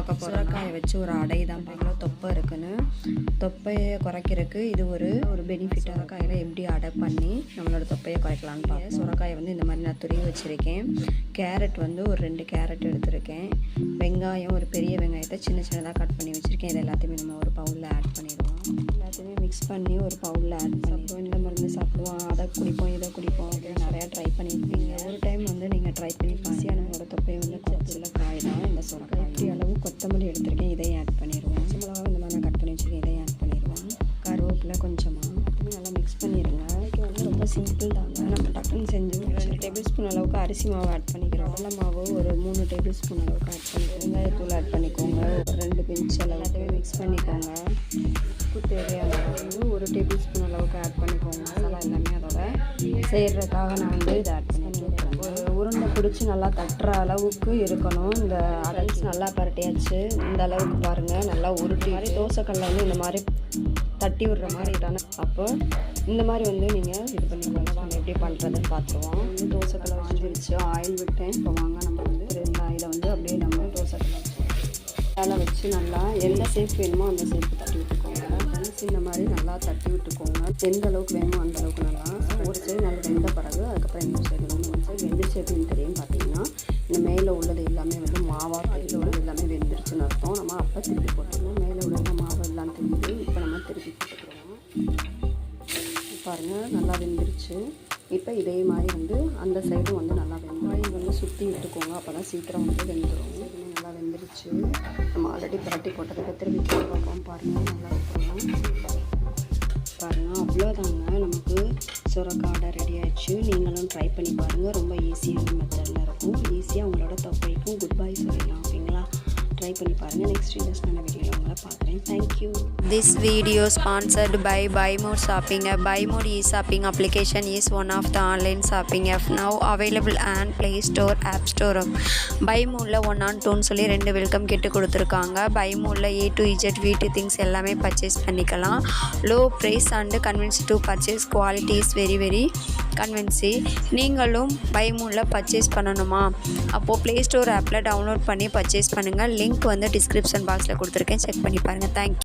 பார்க்க போகிறோம் சுரக்காயை வச்சு ஒரு அடை தான் பார்க்கலாம் தொப்பை இருக்குன்னு. தொப்பையை குறைக்கிறதுக்கு இது ஒரு ஒரு பெனிஃபிட்டாக சுரக்காயில் எப்படி அடை பண்ணி நம்மளோட தொப்பையை குறைக்கலான்னு பார்ப்போம். சுரக்காயை வந்து இந்த மாதிரி நான் துருவி வச்சுருக்கேன். கேரட் வந்து ஒரு ரெண்டு கேரட் எடுத்திருக்கேன். வெங்காயம் ஒரு பெரிய வெங்காயத்தை சின்ன சின்னதாக கட் பண்ணி வச்சுருக்கேன். இதை எல்லாத்தையுமே நம்ம ஒரு பவுலில் ஆட் பண்ணிடுவோம். எல்லாத்தையுமே மிக்ஸ் பண்ணி ஒரு பவுலில் ஆட் பண்ணிடுவோம். இந்த மருந்து சாப்பிடுவோம். அதை குடிப்போம் இதை குடிப்போம். அப்படின்னு ரொம்ப சிம்பிள் தாங்க நம்ம டக்குன்னு செஞ்சு ரெண்டு டேபிள் ஸ்பூன் அளவுக்கு அரிசி மாவு ஆட் பண்ணிக்கிறோம். கடலை மாவு ஒரு மூணு டேபிள் ஸ்பூன் அளவுக்கு ஆட் பண்ணிக்கிறோம். வெங்காயத்தூள் ஆட் பண்ணிக்கோங்க. ஒரு ரெண்டு பிஞ்ச் எல்லாத்தையுமே மிக்ஸ் பண்ணிக்கோங்க. உப்பு தேவையான வந்து ஒரு டேபிள் ஸ்பூன் அளவுக்கு ஆட் பண்ணிக்கோங்க. மசாலா எல்லாமே அதோட செய்கிறதுக்காக நான் வந்து இதை ஆட் பண்ணிக்கிறேன். ஒரு உருண்டை பிடிச்சி நல்லா தட்டுற அளவுக்கு இருக்கணும். இந்த அடல்ஸ் நல்லா பரட்டியாச்சு. இந்த அளவுக்கு பாருங்கள் நல்லா உருட்டி மாதிரி தோசைக்கல்ல வந்து இந்த மாதிரி தட்டி விடுற மாதிரி தானே அப்போ இந்த மாதிரி வந்து நீங்கள் இது பண்ணிக்கோங்க நாங்கள் எப்படி பண்ணுறதுன்னு பார்த்துருவோம் தோசை தோசைக்கல்லை வந்துருச்சு ஆயில் விட்டேன். இப்போ வாங்க நம்ம வந்து ரெண்டு ஆயிலை வந்து அப்படியே நம்ம தோசை வச்சு மேலே வச்சு நல்லா எந்த ஷேப் வேணுமோ அந்த ஷேப் தட்டி விட்டுக்கோங்க. ஃப்ரெண்ட்ஸ் இந்த மாதிரி நல்லா தட்டி விட்டுக்கோங்க. எந்த அளவுக்கு வேணுமோ அந்த அளவுக்கு நல்லா ஒரு சைடு நல்லா வெந்த பிறகு அதுக்கப்புறம் இன்னொரு சைடு வந்து ஒரு சைடு வெந்த ஷேப்னு தெரியும் பார்த்தீங்கன்னா இந்த மேலே உள்ளது எல்லாமே வந்து மாவாக கையில் உள்ளது எல்லாமே வெந்துருச்சுன்னு அர்த்தம். நம்ம அப்போ திருப்பி போட்டோம்னா மேலே உள்ளது பாருங்கள் நல்லா வெந்துருச்சு. இப்போ இதே மாதிரி வந்து அந்த சைடும் வந்து நல்லா வெங்காயம் வந்து சுற்றி விட்டுக்கோங்க. அப்போ தான் சீக்கிரம் வந்து வெந்துடும் இதுவுமே நல்லா வெந்துருச்சு. நம்ம ஆல்ரெடி புரட்டி போட்டதுக்கு திரும்பி பார்ப்போம். பாருங்கள் நல்லா இருக்கணும் பாருங்கள் அவ்வளோதாங்க நமக்கு சுரக்காடை ரெடி ஆயிடுச்சு. நீங்களும் ட்ரை பண்ணி பாருங்கள் ரொம்ப ஈஸியான மெத்தடில் இருக்கும். ஈஸியாக உங்களோட தொப்பைக்கும் குட் பை சொல்லிடலாம். ஓகேங்களா? ட்ரை பண்ணி பாருங்கள் நெக்ஸ்ட் இன்ட்ரெஸ்டான வீடியோவில் உங்களை பார்க்குறேன் thank you this video sponsored by Buymore shopping Buymore e shopping application is one of the online shopping app now available and play store app store பைமோரில் one on டூன்னு சொல்லி ரெண்டு வெல்கம் கிட்டு கொடுத்துருக்காங்க பைமோரில் A to Z வீட்டு things எல்லாமே purchase பண்ணிக்கலாம் low price and convince to purchase quality is very very convincing நீங்களும் பைமூனில் பர்ச்சேஸ் பண்ணணுமா? அப்போது ப்ளே ஸ்டோர் ஆப்பில் டவுன்லோட் பண்ணி பர்ச்சேஸ் பண்ணுங்கள் லிங்க் வந்து டிஸ்கிரிப்ஷன் பாக்ஸில் கொடுத்துருக்கேன். செக் பண்ணி பாருங்கள் தேங்க்யூ